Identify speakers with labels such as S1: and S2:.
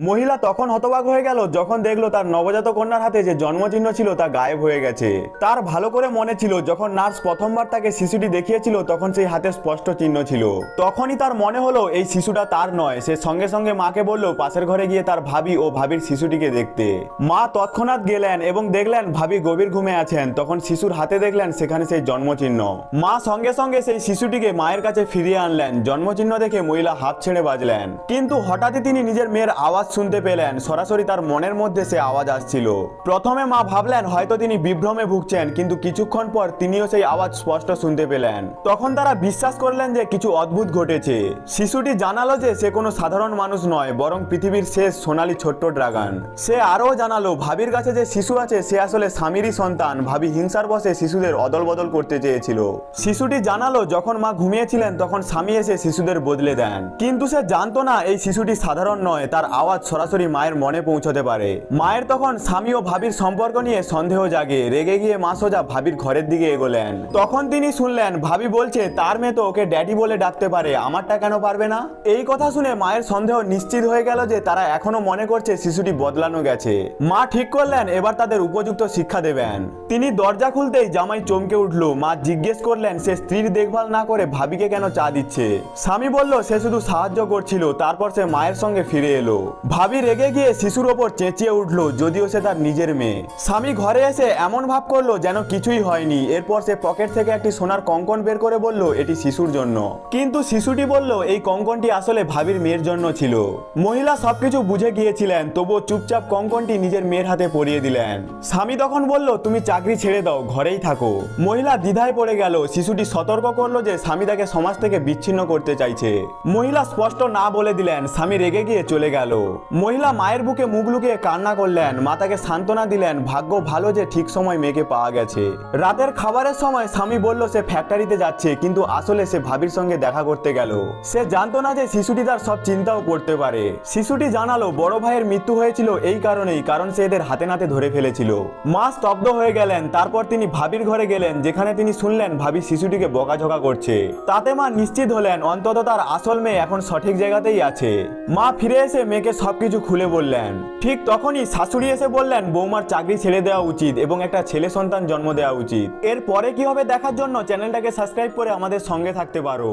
S1: মহিলা তখন হতবাক হয়ে গেল যখন দেখল তার নবজাত কন্যার হাতে যে জন্মচিহ্ন ছিল তা গায়েব হয়ে গেছে। তার ভালো করে মনে ছিল, যখন নার্স প্রথমবার তাকে শিশুটি দেখিয়েছিল তখন সেই হাতে স্পষ্ট চিহ্ন ছিল। তখনই তার মনে হলো, এই শিশুটা তার নয়। সে সঙ্গে সঙ্গে মাকে বলল, পাশের ঘরে গিয়ে তার ভাবি ও ভাবির শিশুটিকে দেখতে। মা তৎক্ষণাৎ গেলেন এবং দেখলেন ভাবি গভীর ঘুমে আছেন। তখন শিশুর হাতে দেখলেন সেখানে সেই জন্মচিহ্ন। মা সঙ্গে সঙ্গে সেই শিশুটিকে মায়ের কাছে ফিরিয়ে আনলেন। জন্মচিহ্ন দেখে মহিলা হাত ছেড়ে বাজলেন। কিন্তু হঠাৎই তিনি নিজের মেয়ের আওয়াজ শুনতে পেলেন। সরাসরি তার মনের মধ্যে সে আওয়াজ আসছিল। প্রথমে মা ভাবলেন, হয়তো তিনি বিভ্রমে ভুগছেন, কিন্তু কিছুক্ষণ পর তিনিও সেই আওয়াজ স্পষ্ট শুনতে পেলেন। তখন তারা বিশ্বাস করলেন যে কিছু অদ্ভুত ঘটেছে। শিশুটি জানালো যে সে কোনো সাধারণ মানুষ নয়, বরং পৃথিবীর শেষ সোনালি ছোট্ট ড্রাগন। সে আরও জানালো, ভাবির কাছে যে শিশু আছে, সে আসলে স্বামীরই সন্তান। ভাবি হিংসার বসে শিশুদের অদল বদল করতে চেয়েছিল। শিশুটি জানালো, যখন মা ঘুমিয়েছিলেন, তখন স্বামী এসে শিশুদের বদলে দেন। কিন্তু সে জানতো না, এই শিশুটি সাধারণ নয়, তার আওয়াজ সরাসরি মায়ের মনে পৌঁছতে পারে। মায়ের তখন স্বামী ও ভাবির সম্পর্ক নিয়ে সন্দেহ জাগে, রেগে গিয়ে মা সোজা ভাবির ঘরের দিকে এগোলেন। তখন তিনি শুনলেন, ভাবি বলছে, তার মেয়ে তো ওকে ড্যাডি বলে ডাকতে পারে, আমারটা কেন পারবে না? এই কথা শুনে মায়ের সন্দেহ নিশ্চিত হয়ে গেল যে তারা এখনও মনে করছে শিশুটি বদলানো গেছে। মা ঠিক করলেন, এবার তাদের উপযুক্ত শিক্ষা দেবেন। তিনি দরজা খুলতেই জামাই চমকে উঠল। মা জিজ্ঞেস করলেন, সে স্ত্রীর দেখভাল না করে ভাবিকে কেন চা দিচ্ছে? স্বামী বলল, সে শুধু সাহায্য করছিল, তারপর সে মায়ের সঙ্গে ফিরে এলো। ভাবি রেগে গিয়ে শিশুর ওপর চেঁচিয়ে উঠল, যদিও সে তার নিজের মেয়ে। স্বামী ঘরে এসে এমন ভাব করল যেন কিছুই হয়নি। এরপর সে পকেট থেকে একটি সোনার কঙ্কন বের করে বলল, এটি শিশুর জন্য। কিন্তু শিশুটি বলল, এই কঙ্কনটি আসলে ভাবির মেয়ের জন্য ছিল। মহিলা সবকিছু বুঝে গিয়েছিলেন, তবুও চুপচাপ কঙ্কনটি নিজের মেয়ের হাতে পরিয়ে দিলেন। স্বামী তখন বলল, তুমি চাকরি ছেড়ে দাও, ঘরেই থাকো। মহিলা দ্বিধায় পড়ে গেল। শিশুটি সতর্ক করল যে স্বামী তাকে সমাজ থেকে বিচ্ছিন্ন করতে চাইছে। মহিলা স্পষ্ট না বলে দিলেন, স্বামী রেগে গিয়ে চলে গেল। মহিলা মায়ের বুকে মুখ লুকিয়ে কান্না করলেন মা তাকে সান্ত্বনা দিলেন, ভাগ্য ভালো যে ঠিক সময় মেয়েকে পাওয়া গেছে। রাতের খাবারের সময় স্বামী বলল, সে ফ্যাক্টরিতে যাচ্ছে, কিন্তু আসলে সে ভাবির সঙ্গে দেখা করতে গেল। সে জানতো না যে শিশুটি তার সব চিন্তাও করতে পারে। শিশুটি জানালো, বড় ভাইয়ের মৃত্যু হয়েছিল এই কারণেই, কারণ সে এদের হাতে নাতে ধরে ফেলেছিল। মা স্তব্ধ হয়ে গেলেন, তারপর তিনি ভাবির ঘরে গেলেন, যেখানে তিনি শুনলেন ভাবি শিশুটিকে বকাঝকা করছে। তাতে মা নিশ্চিত হলেন, অন্তত তার আসল মেয়ে এখন সঠিক জায়গাতেই আছে। মা ফিরে এসে মেয়েকে সবকিছু খুলে বললেন। ঠিক তখনই শাশুড়ি এসে বললেন, বৌমার চাকরি ছেড়ে দেওয়া উচিত এবং একটা ছেলে সন্তান জন্ম দেওয়া উচিত। এর পরে কি হবে দেখার জন্য চ্যানেলটাকে সাবস্ক্রাইব করে আমাদের সঙ্গে থাকতে পারো?